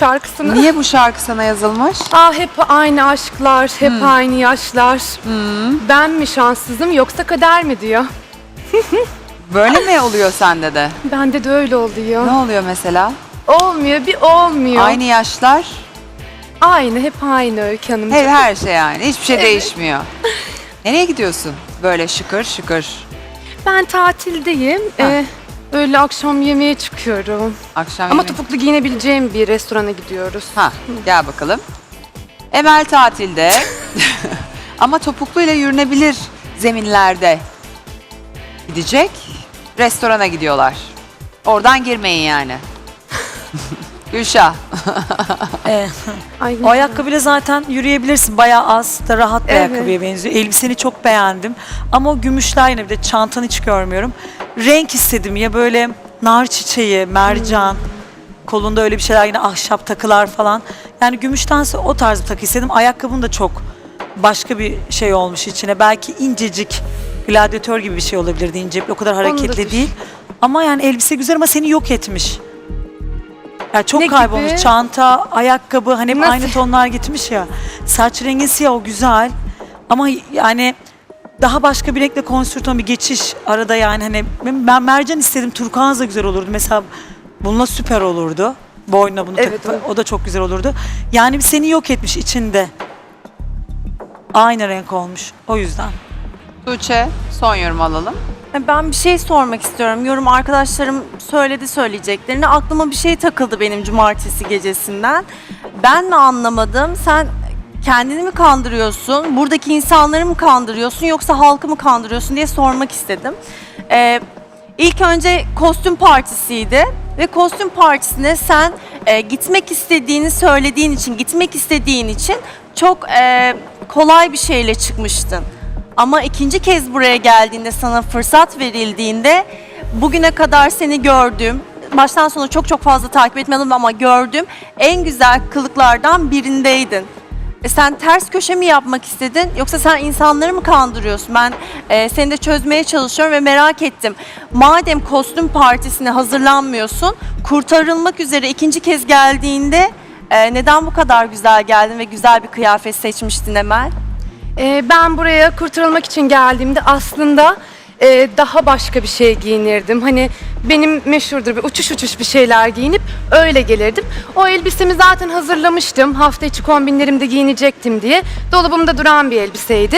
şarkısını. Niye bu şarkı sana yazılmış? Aa hep aynı aşklar, hep aynı yaşlar. Ben mi şanssızım yoksa kader mi diyor. Böyle mi oluyor sende de? Bende de öyle oluyor. Ne oluyor mesela? Olmuyor, bir olmuyor. Aynı yaşlar, Aynı, hep aynı Öykü Hanım. her, her şey yani. Hiçbir şey değişmiyor. Nereye gidiyorsun? Böyle şıkır şıkır. Ben tatildeyim. Ee, öyle akşam yemeğe çıkıyorum. Akşam Ama yemeği- topuklu giyinebileceğim bir restorana gidiyoruz. Ha, gel bakalım. Emel tatilde ama topukluyla yürünebilir zeminlerde gidecek. Restorana gidiyorlar. Oradan girmeyin yani. Gülşah. Ee, Ay, o ayakkabıyla zaten yürüyebilirsin. Bayağı az da rahat bir Evet. ayakkabıya benziyor. Elbiseni çok beğendim. Ama o gümüşler yine bir de çantanı hiç görmüyorum. Renk istedim ya böyle nar çiçeği, mercan. Kolunda öyle bir şeyler yine ahşap takılar falan. Yani gümüştense o tarz bir takı istedim. Ayakkabın da çok başka bir şey olmuş içine. Belki incecik, gladyatör gibi bir şey olabilirdi ince. O kadar hareketli düşün. değil. Ama yani elbise güzel ama seni yok etmiş. Ya çok Ne kaybolmuş. gibi? Çanta, ayakkabı hani hep Nasıl? aynı tonlar gitmiş ya. Saç rengin siyah o güzel. Ama yani daha başka bir renkle konstrüton bir geçiş arada yani hani ben mercan istedim turkuaz da güzel olurdu. Mesela bununla süper olurdu. Boynuna bunu Evet, takıp o- o da çok güzel olurdu. Yani seni yok etmiş içinde. Aynı renk olmuş. O yüzden. Tuğçe son yorum alalım. Ben bir şey sormak istiyorum. Yorum arkadaşlarım söyledi söyleyeceklerini. Aklıma bir şey takıldı benim cumartesi gecesinden. Ben mi anlamadım? Sen kendini mi kandırıyorsun? Buradaki insanları mı kandırıyorsun? Yoksa halkı mı kandırıyorsun diye sormak istedim. Ee, ilk önce kostüm partisiydi. Ve kostüm partisine sen e, gitmek istediğini söylediğin için, gitmek istediğin için çok e, kolay bir şeyle çıkmıştın. Ama ikinci kez buraya geldiğinde sana fırsat verildiğinde bugüne kadar seni gördüm. Baştan sona çok çok fazla takip etmedim ama gördüm. En güzel kılıklardan birindeydin. E sen ters köşe mi yapmak istedin yoksa sen insanları mı kandırıyorsun? Ben e, seni de çözmeye çalışıyorum ve merak ettim. Madem kostüm partisine hazırlanmıyorsun, kurtarılmak üzere ikinci kez geldiğinde e, neden bu kadar güzel geldin ve güzel bir kıyafet seçmiştin Emel? Ee, ben buraya kurtarılmak için geldiğimde aslında e, daha başka bir şey giyinirdim. Hani benim meşhurdur bir uçuş uçuş bir şeyler giyinip öyle gelirdim. O elbisemi zaten hazırlamıştım. Hafta içi kombinlerimde giyinecektim diye. Dolabımda duran bir elbiseydi.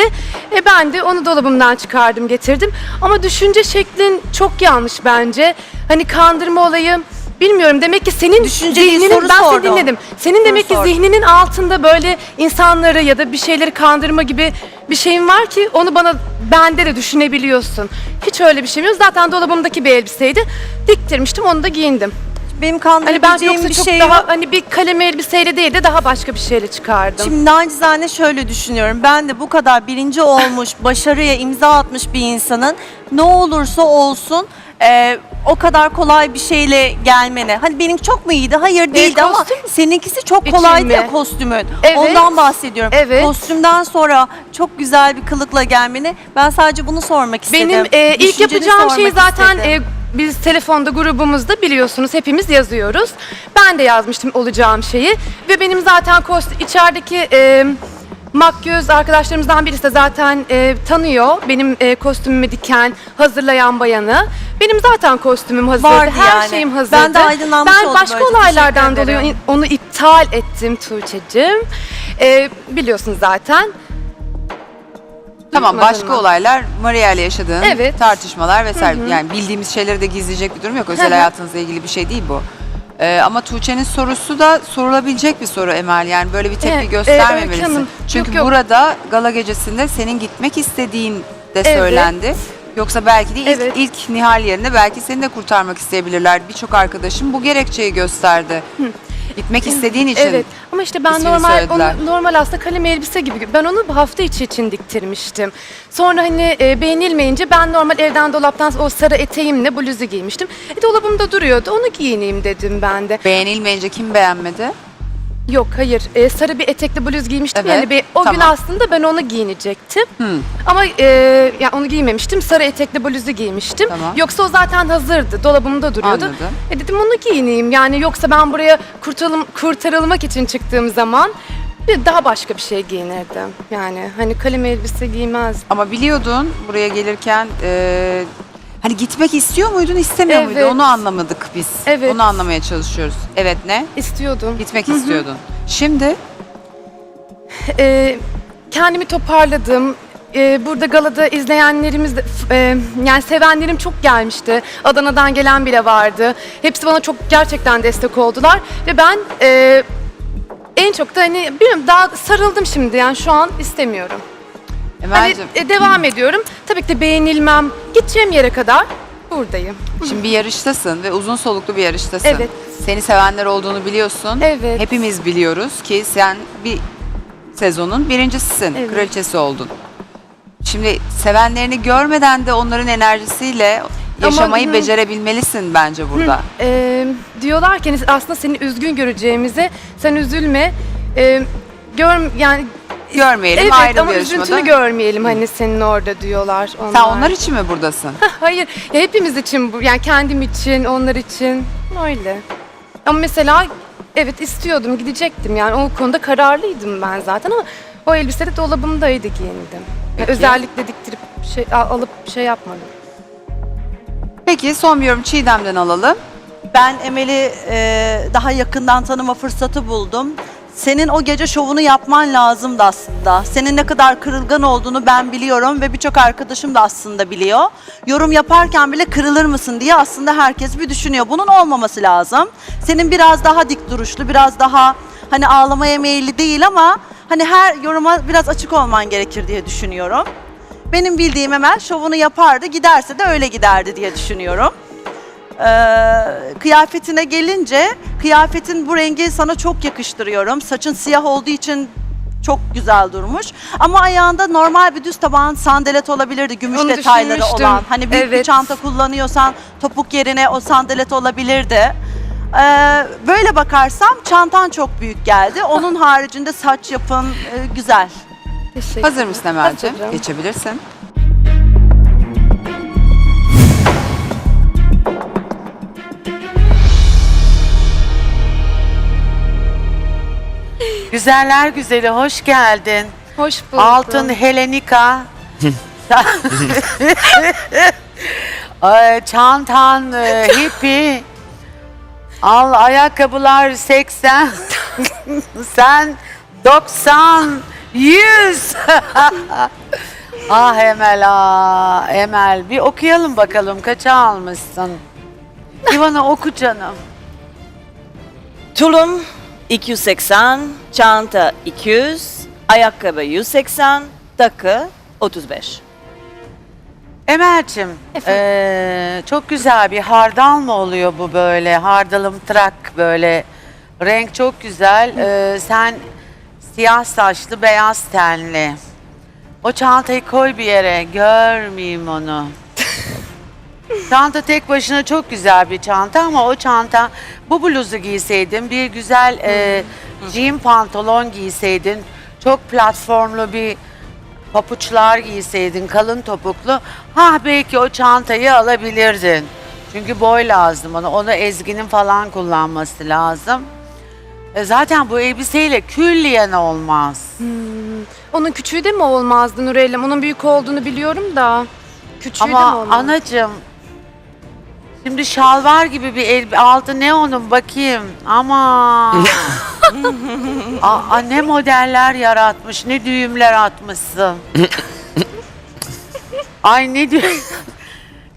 E, ben de onu dolabımdan çıkardım getirdim. Ama düşünce şeklin çok yanlış bence. Hani kandırma olayı Bilmiyorum demek ki senin zihninin soru ben seni sordum. dinledim. Senin demek ki sordum. zihninin altında böyle insanları ya da bir şeyleri kandırma gibi bir şeyin var ki onu bana bende de düşünebiliyorsun. Hiç öyle bir şeyim yok. Zaten dolabımdaki bir elbiseydi. Diktirmiştim onu da giyindim. Benim Hani ben kandırabileceğim yoksa bir çok şey daha yok. hani bir kalem elbiseyle değil de daha başka bir şeyle çıkardım. Şimdi nacizane şöyle düşünüyorum. Ben de bu kadar birinci olmuş, başarıya imza atmış bir insanın ne olursa olsun e, o kadar kolay bir şeyle gelmene. Hani benim çok mu iyiydi? Hayır değildi ama kostüm seninkisi çok için kolaydı mi? ya kostümün. Evet. Ondan bahsediyorum. Evet. Kostümden sonra çok güzel bir kılıkla gelmeni. Ben sadece bunu sormak istedim. Benim e, ilk Düşünceni yapacağım şey sormak zaten istedim. e, biz telefonda grubumuzda biliyorsunuz hepimiz yazıyoruz. Ben de yazmıştım olacağım şeyi ve benim zaten kostüm içerideki e, makyöz arkadaşlarımızdan birisi de zaten e, tanıyor benim e, kostümümü diken, hazırlayan bayanı. Benim zaten kostümüm hazırdı, Vardı her yani. şeyim hazırdı. Ben de aydınlanmış Ben oldum başka böylece, olaylardan dolayı onu iptal ettim Tuğçe'cim. E, biliyorsun zaten. Tamam Duymadın başka mı? olaylar Maria ile yaşadığın Evet. tartışmalar vesaire. Yani bildiğimiz şeyleri de gizleyecek bir durum yok. Özel Hı hı. hayatınızla ilgili bir şey değil bu. Ee, ama Tuğçe'nin sorusu da sorulabilecek bir soru Emel. Yani böyle bir tepki Evet, e, göstermemelisin. Hanım, Çünkü yok, yok. burada gala gecesinde senin gitmek istediğin de Evet. söylendi. Yoksa belki de ilk, Evet. ilk Nihal yerine belki seni de kurtarmak isteyebilirler. Birçok arkadaşım bu gerekçeyi gösterdi. Gitmek istediğin için. Evet ama işte ben ismini normal söylediler. onu, normal aslında kalem elbise gibi ben onu bu hafta içi için diktirmiştim. Sonra hani e, beğenilmeyince ben normal evden dolaptan o sarı eteğimle bluzu giymiştim. E, dolabımda duruyordu onu giyineyim dedim ben de. Beğenilmeyince kim beğenmedi? Yok hayır Ee, sarı bir etekli bluz giymiştim Evet, yani bir, o gün tamam. aslında ben onu giyinecektim. Hı. Ama e, yani onu giymemiştim sarı etekli bluzu giymiştim. Tamam. Yoksa o zaten hazırdı dolabımda duruyordu. Anladım. E dedim onu giyineyim yani yoksa ben buraya kurtulum, kurtarılmak için çıktığım zaman bir daha başka bir şey giyinirdim. Yani hani kalem elbise giymezdim. Ama biliyordun buraya gelirken e, hani gitmek istiyor muydun istemiyor Evet. muydun onu anlamadık biz. Evet. Onu anlamaya çalışıyoruz. Evet ne? İstiyordum. Gitmek istiyordun. Şimdi Ee, kendimi toparladım. Ee, burada galada izleyenlerimiz, de, f- e, yani sevenlerim çok gelmişti. Adana'dan gelen bile vardı. Hepsi bana çok gerçekten destek oldular. Ve ben e, en çok da hani bilmiyorum daha sarıldım şimdi yani şu an istemiyorum. Hani Emel'cim e, devam ediyorum. Tabii ki de beğenilmem. Gideceğim yere kadar buradayım. şimdi bir yarıştasın ve uzun soluklu bir yarıştasın. Evet. Seni sevenler olduğunu biliyorsun. Evet. Hepimiz biliyoruz ki sen bir sezonun birincisisin. Evet. Kraliçesi oldun. Şimdi sevenlerini görmeden de onların enerjisiyle yaşamayı hı. becerebilmelisin bence burada. Ee, diyorlar ki hani aslında seni üzgün göreceğimize sen üzülme. Ee, gör yani Görmeyelim Evet ayrı ama yarışmada. üzüntünü görmeyelim hani senin orada diyorlar. Onlar. Sen onlar için mi buradasın? Hayır ya hepimiz için bu yani kendim için onlar için öyle. Ama mesela evet istiyordum gidecektim yani o konuda kararlıydım ben zaten ama o elbise de dolabımdaydı giyindim. Yani Peki. özellikle diktirip şey alıp şey yapmadım. Peki son bir yorum Çiğdem'den alalım. Ben Emel'i e, daha yakından tanıma fırsatı buldum. Senin o gece şovunu yapman lazımdı aslında. Senin ne kadar kırılgan olduğunu ben biliyorum ve birçok arkadaşım da aslında biliyor. Yorum yaparken bile kırılır mısın diye aslında herkes bir düşünüyor. Bunun olmaması lazım. Senin biraz daha dik duruşlu, biraz daha hani ağlamaya meyilli değil ama hani her yoruma biraz açık olman gerekir diye düşünüyorum. Benim bildiğim Emel şovunu yapardı, giderse de öyle giderdi diye düşünüyorum. Ee, kıyafetine gelince kıyafetin bu rengi sana çok yakıştırıyorum. Saçın siyah olduğu için çok güzel durmuş. Ama ayağında normal bir düz tabağın sandalet olabilirdi. Gümüş Onu detayları düşünmüştüm. olan. Hani büyük bir Evet. çanta kullanıyorsan topuk yerine o sandalet olabilirdi. Ee, böyle bakarsam çantan çok büyük geldi. Onun haricinde saç yapın e, güzel. Teşekkür Hazır mısın Emel'ciğim? Hazırım. Geçebilirsin. Güzeller güzeli hoş geldin. Hoş bulduk. Altın Helenika. Ay, Çantan e, hippie. Al ayakkabılar 80. Sen 90 100. ah Emel ah Emel bir okuyalım bakalım kaça almışsın. Ivana oku canım. Tulum 280, çanta 200, ayakkabı 180, takı 35. Emel'cim, eee, çok güzel bir hardal mı oluyor bu böyle? Hardalım trak böyle. Renk çok güzel. Eee, sen siyah saçlı, beyaz tenli. O çantayı koy bir yere, görmeyeyim onu. Çanta tek başına çok güzel bir çanta ama o çanta, bu bluzu giyseydin, bir güzel eee jean pantolon giyseydin, çok platformlu bir papuçlar giyseydin kalın topuklu ha belki o çantayı alabilirdin. Çünkü boy lazım ona. Onu Ezgi'nin falan kullanması lazım. E zaten bu elbiseyle külliyen olmaz. Onun küçüğü de mi olmazdı Nurellem? Onun büyük olduğunu biliyorum da. Küçüğü de mi Ama olmaz? anacığım şimdi şalvar gibi bir el altı ne onun bakayım. Ama Aa, ne modeller yaratmış, ne düğümler atmışsın. Ay ne düğüm.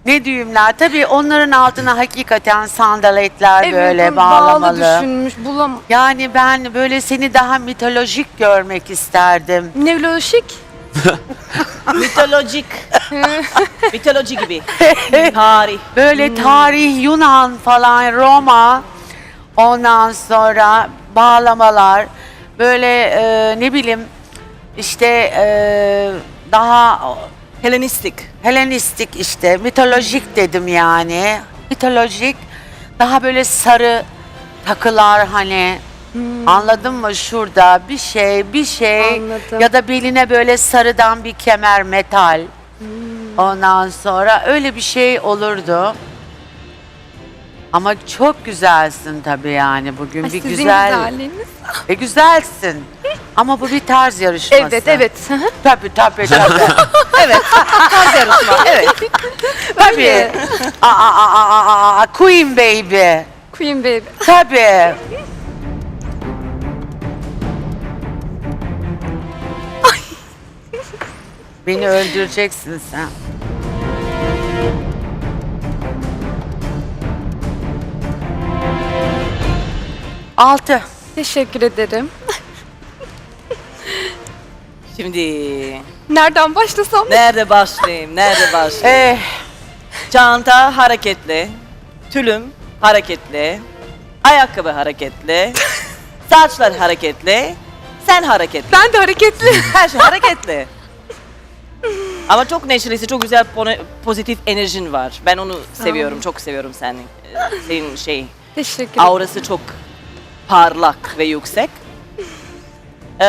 Ne düğümler. Tabii onların altına hakikaten sandaletler Evet, böyle onu bağlı bağlamalı. düşünmüş. Bulam. Yani ben böyle seni daha mitolojik görmek isterdim. Nevroşik. Mitolojik. Mitoloji gibi. Tarih. Böyle tarih Yunan falan Roma ondan sonra bağlamalar böyle e, ne bileyim işte e, daha Helenistik. Helenistik işte mitolojik dedim yani mitolojik daha böyle sarı takılar hani Anladın mı? Şurada bir şey, bir şey Anladım. ya da beline böyle sarıdan bir kemer metal. Ondan sonra öyle bir şey olurdu. Ama çok güzelsin tabii yani bugün Ay, bir sizin güzel. güzelliğiniz. E güzelsin. Ama bu bir tarz yarışması. Evet evet. Tabii tabii tabii. Evet. Tarz yarışma. Evet. tabii. Aa, aa, aa, aa, aa, Queen baby. Queen baby. Tabii. Beni öldüreceksin sen. Altı. Teşekkür ederim. Şimdi Nereden başlasam? nerede başlayayım? Nerede başlayayım? Eh, Çanta hareketli. Tülüm hareketli. Ayakkabı hareketli. Saçlar hareketli. Sen hareketli. Ben de hareketli. Her şey hareketli. Ama çok neşelisin, çok güzel pone- pozitif enerjin var. Ben onu seviyorum, çok seviyorum senin. Senin şey, Teşekkür ederim. aurası çok parlak ve yüksek. Ee,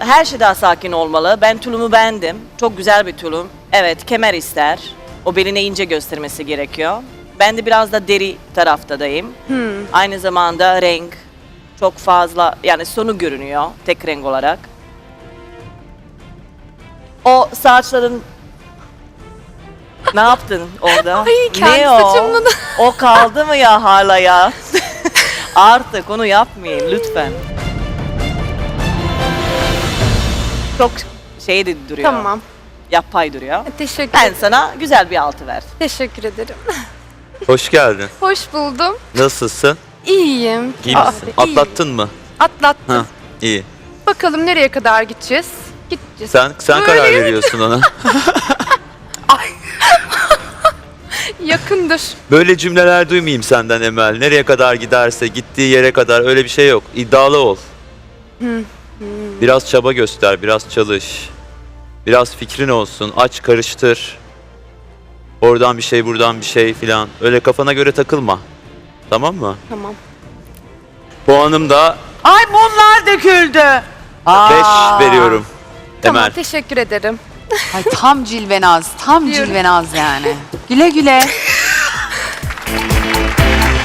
her şey daha sakin olmalı. Ben tulumu beğendim. Çok güzel bir tulum. Evet, kemer ister. O beline ince göstermesi gerekiyor. Ben de biraz da deri taraftadayım. Aynı zamanda renk çok fazla, yani sonu görünüyor tek renk olarak. O saçların ne yaptın orada? Ay, kendi ne o? saçımla da- O kaldı mı ya hala ya? Artık onu yapmayın lütfen. Çok şey de duruyor. Tamam. Yapay duruyor. Teşekkür Ben ederim. sana güzel bir altı ver. Teşekkür ederim. Hoş geldin. Hoş buldum. Nasılsın? İyiyim. İyi misin? iyiyim. Atlattın mı? Atlattım. Ha, iyi. Bakalım nereye kadar gideceğiz? Gideceğiz. Sen sen Böyle karar veriyorsun ona. Yakındır. Böyle cümleler duymayayım senden Emel. Nereye kadar giderse gittiği yere kadar öyle bir şey yok. İddialı ol. Biraz çaba göster, biraz çalış. Biraz fikrin olsun, aç karıştır. Oradan bir şey, buradan bir şey filan. Öyle kafana göre takılma. Tamam mı? Tamam. Puanım da Ay mumlar döküldü. 5 veriyorum. Tamam Emel. teşekkür ederim. Ay tam cilvenaz, tam Diyorum. cilvenaz yani. Güle güle.